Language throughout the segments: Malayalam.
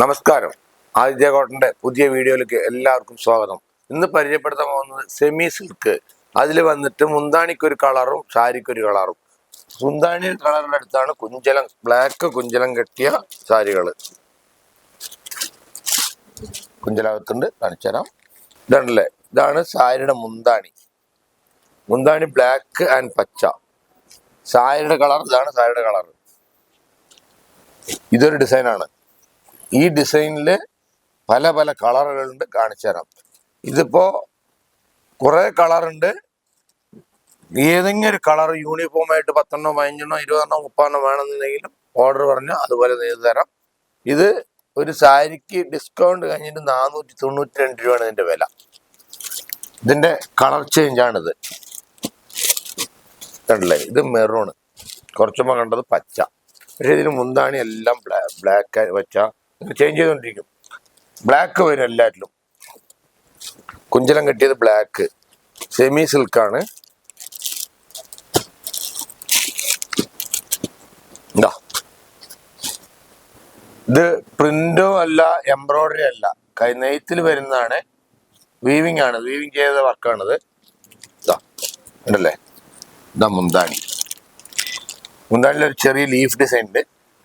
നമസ്കാരം. ആദിത്യ കോട്ടന്റെ പുതിയ വീഡിയോയിലേക്ക് എല്ലാവർക്കും സ്വാഗതം. ഇന്ന് പരിചയപ്പെടുത്താൻ പോകുന്നത് സെമി സിൽക്ക് അതിൽ വന്നിട്ട് മുന്താണിക്കൊരു കളറും സാരിക്ക് ഒരു കളറും മുന്താണി കളറിന്റെ അടുത്താണ് കുഞ്ചലം ബ്ലാക്ക് കുഞ്ചലം കെട്ടിയ സാരികൾ കുഞ്ചലകത്തുണ്ട് കാണിച്ചരാം ഇതാണല്ലേ ഇതാണ് സാരിയുടെ മുന്താണി. മുന്താണി ബ്ലാക്ക് ആൻഡ് പച്ച. സാരിയുടെ കളർ ഇതാണ് സാരിയുടെ കളർ ഇതൊരു ഡിസൈനാണ് ഈ ഡിസൈനിൽ പല പല കളറുകളുണ്ട് കാണിച്ചു തരാം. ഇതിപ്പോൾ കുറേ കളറുണ്ട്. ഏതെങ്കിലും ഒരു കളർ യൂണിഫോമായിട്ട് പത്തെണ്ണോ പതിനഞ്ചെണ്ണോ ഇരുപതെണ്ണോ മുപ്പതെണ്ണോ വേണമെന്നുണ്ടെങ്കിലും ഓർഡർ പറഞ്ഞാൽ അതുപോലെ നെയ്ത് തരാം. ഇത് ഒരു സാരിക്ക് ഡിസ്കൗണ്ട് കഴിഞ്ഞിട്ട് നാനൂറ്റി തൊണ്ണൂറ്റി രണ്ട് രൂപയാണ് ഇതിന്റെ വില. ഇതിന്റെ കളർ ചേഞ്ചാണിത് കണ്ടല്ലേ? ഇത് മെറൂണ് കുറച്ചുമ്പോൾ കണ്ടത് പച്ച. പക്ഷേ ഇതിന് മുന്താണി എല്ലാം ബ്ലാക്ക് വെച്ച ചേഞ്ച് ചെയ്തുകൊണ്ടിരിക്കും ബ്ലാക്ക് വരും എല്ലാറ്റിലും. കുഞ്ചലം കെട്ടിയത് ബ്ലാക്ക് സെമി സിൽക്കാണ് ഇതാ. ഇത് പ്രിന്റോ അല്ല എംബ്രോയിഡറി അല്ല. കൈ നെയ്ത്തിൽ വരുന്നതാണ്. വീവിംഗ് ആണ്. വീവിംഗ് ചെയ്ത വർക്കാണിത് ഇതാ. ഉണ്ടല്ലേ ഇതാ മുന്താണി. മുന്താണിയിൽ ഒരു ചെറിയ ലീഫ് ഡിസൈൻ ഉണ്ട്.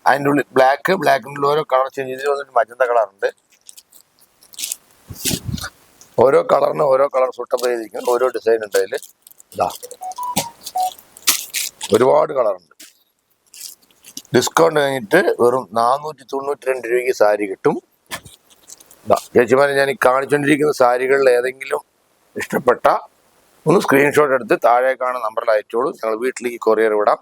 അതിന്റെ ഉള്ളിൽ ബ്ലാക്ക് ബ്ലാക്കിന്റെ ഉള്ളിൽ ഓരോ കളർ ചേഞ്ച് ചെയ്ത് വന്നിട്ട് മജന്ത കളറുണ്ട് ഓരോ കളറിന് ഓരോ കളർ സൂട്ടപ്പ് ചെയ്തിരിക്കും ഓരോ ഡിസൈൻ ഉണ്ട് അതിൽ ഇതാ ഒരുപാട് കളറുണ്ട് ഡിസ്കൗണ്ട് കഴിഞ്ഞിട്ട് വെറും നാനൂറ്റി തൊണ്ണൂറ്റി രണ്ട് രൂപയ്ക്ക് സാരി കിട്ടും. ചേച്ചിമാരെ ഞാൻ ഈ കാണിച്ചുകൊണ്ടിരിക്കുന്ന സാരികളിൽ ഏതെങ്കിലും ഇഷ്ടപ്പെട്ട ഒന്ന് സ്ക്രീൻഷോട്ട് എടുത്ത് താഴെ കാണുന്ന നമ്പറിൽ അയച്ചോളൂ. ഞങ്ങൾ വീട്ടിലേക്ക് കൊറിയർ വിടാം.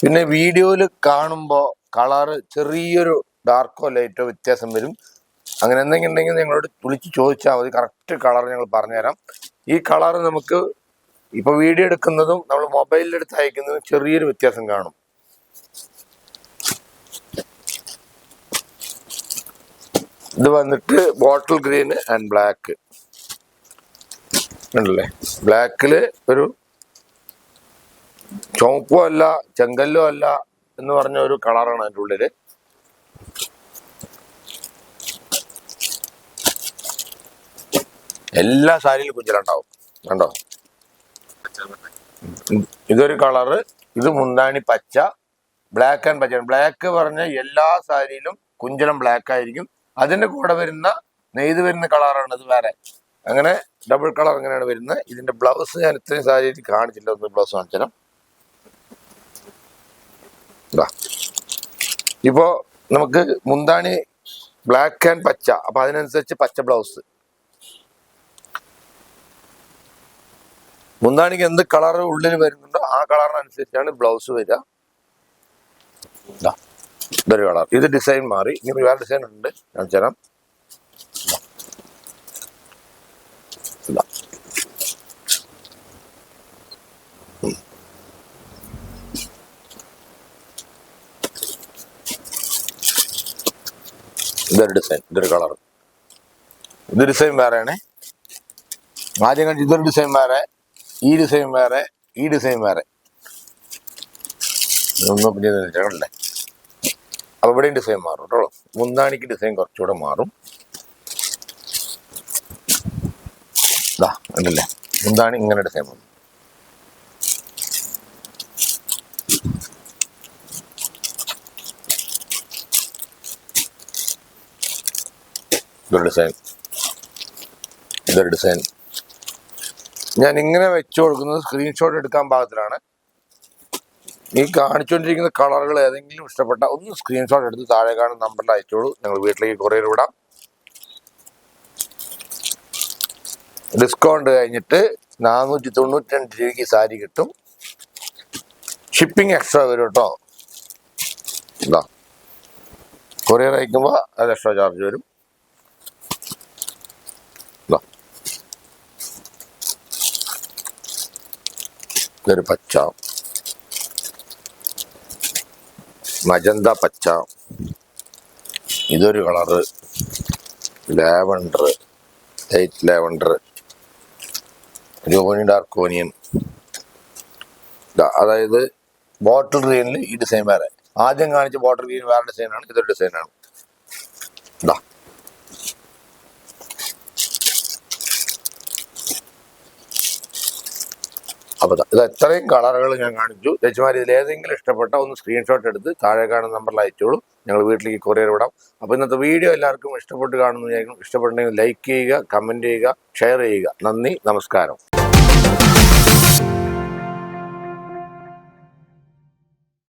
പിന്നെ വീഡിയോയിൽ കാണുമ്പോൾ കളറ് ചെറിയൊരു ഡാർക്കോ ലൈറ്റോ വ്യത്യാസം വരും. അങ്ങനെ എന്തെങ്കിലും ഉണ്ടെങ്കിൽ ഞങ്ങളോട് വിളിച്ച് ചോദിച്ചാൽ മതി. കറക്റ്റ് കളർ ഞങ്ങൾ പറഞ്ഞുതരാം. ഈ കളർ നമുക്ക് ഇപ്പൊ വീഡിയോ എടുക്കുന്നതും നമ്മൾ മൊബൈലിൽ എടുത്ത് അയക്കുന്നതും ചെറിയൊരു വ്യത്യാസം കാണും. ഇത് വന്നിട്ട് ബോട്ടിൽ ഗ്രീൻ ആൻഡ് ബ്ലാക്ക് ഉണ്ടല്ലേ? ബ്ലാക്കിൽ ഒരു ചുവപ്പും അല്ല ചെങ്കല്ലോ അല്ല എന്ന് പറഞ്ഞ ഒരു കളറാണ് അതിന്റെ ഉള്ളിൽ. എല്ലാ സാരിയിലും കുഞ്ചിലുണ്ടാവും. കണ്ടോ. ഇതൊരു കളറ്. ഇത് മുന്താണി പച്ച. ബ്ലാക്ക് ആൻഡ് പച്ച ബ്ലാക്ക് പറഞ്ഞ എല്ലാ സാരിയിലും കുഞ്ചലം ബ്ലാക്ക് ആയിരിക്കും. അതിന്റെ കൂടെ വരുന്ന നെയ്ത് വരുന്ന കളറാണ് ഇത് വേറെ. അങ്ങനെ ഡബിൾ കളർ അങ്ങനെയാണ് വരുന്നത്. ഇതിന്റെ ബ്ലൗസ് ഞാൻ ഇത്രയും സാരിയിൽ കാണിച്ചില്ല ബ്ലൗസ് കാണിച്ചുതരാം. ഇപ്പോ നമുക്ക് മുന്താണി ബ്ലാക്ക് ആൻഡ് പച്ച. അപ്പൊ അതിനനുസരിച്ച് പച്ച ബ്ലൗസ് മുന്താണിക്ക് എന്ത് കളർ ഉള്ളിൽ വരുന്നുണ്ടോ ആ കളറിനനുസരിച്ചാണ് ബ്ലൗസ് വരിക. ഇതൊരു കളർ ഇത് ഡിസൈൻ മാറി. ഇനി വേറെ ഡിസൈൻ ഉണ്ട്. ഞാൻ തരാം. ഇതൊരു ഡിസൈൻ ഇതൊരു കളർ ഇത് ഡിസൈൻ വേറെയാണ്. ആദ്യം കണ്ടി ഇതൊരു ഡിസൈൻ വേറെ ഈ ഡിസൈൻ വേറെ ഈ ഡിസൈൻ വേറെ. പിന്നെ കണ്ടല്ലേ ഇവിടെയും ഡിസൈൻ മാറും കേട്ടോ. മുന്താണിക്ക് ഡിസൈൻ കുറച്ചുകൂടെ മാറും. ഇതാ ഉണ്ടല്ലേ മുന്താണി ഇങ്ങനെ ഡിസൈൻ വന്നു ഇതൊരു ഡിസൈൻ ഇതൊരു ഡിസൈൻ ഞാൻ ഇങ്ങനെ വെച്ചു കൊടുക്കുന്നത് സ്ക്രീൻഷോട്ട് എടുക്കാൻ പാകത്തിലാണ്. ഈ കാണിച്ചുകൊണ്ടിരിക്കുന്ന കളറുകൾ ഏതെങ്കിലും ഇഷ്ടപ്പെട്ട ഒന്ന് സ്ക്രീൻഷോട്ട് എടുത്ത് താഴെ കാണുന്ന നമ്പറിൽ അയച്ചോളൂ. ഞങ്ങൾ വീട്ടിലേക്ക് കുറേ വിടാം. ഡിസ്കൗണ്ട് കഴിഞ്ഞിട്ട് നാനൂറ്റി തൊണ്ണൂറ്റി രണ്ട് രൂപയ്ക്ക് സാരി കിട്ടും. ഷിപ്പിംഗ് എക്സ്ട്രാ വരും കേട്ടോ. കൊറിയർ അയക്കുമ്പോൾ അത് എക്സ്ട്രാ ചാർജ് വരും. ഇതൊരു പച്ച. മജന്ത പച്ച. ഇതൊരു കളറ്. ലാവണ്ടർ ലൈറ്റ് ലാവണ്ടർ രോണി ഡാർക്ക് ഓനിയൻ. അതായത് ബോട്ടിൽ ഗ്രീനിൽ ഈ ഡിസൈൻ വേറെ. ആദ്യം കാണിച്ച ബോട്ടിൽ ഗ്രീൻ വേറെ ഡിസൈനാണ് ഇതൊരു ഡിസൈനാണ്. ഇതാ ദാ ഇത് എത്രയും കളറുകൾ ഞാൻ കാണിച്ചു. ചേച്ചിമാർ ഇതിൽ ഏതെങ്കിലും ഇഷ്ടപ്പെട്ട ഒന്ന് സ്ക്രീൻഷോട്ട് എടുത്ത് താഴെ കാണുന്ന നമ്പറിൽ അയച്ചോളൂ. ഞങ്ങൾ വീട്ടിലേക്ക് കൊറിയർ വിടാം. അപ്പോൾ ഇന്നത്തെ വീഡിയോ എല്ലാവർക്കും ഇഷ്ടപ്പെട്ട് കാണുന്നു ഇഷ്ടപ്പെട്ടുണ്ടെങ്കിൽ ലൈക്ക് ചെയ്യുക കമന്റ് ചെയ്യുക ഷെയർ ചെയ്യുക. നന്ദി നമസ്കാരം.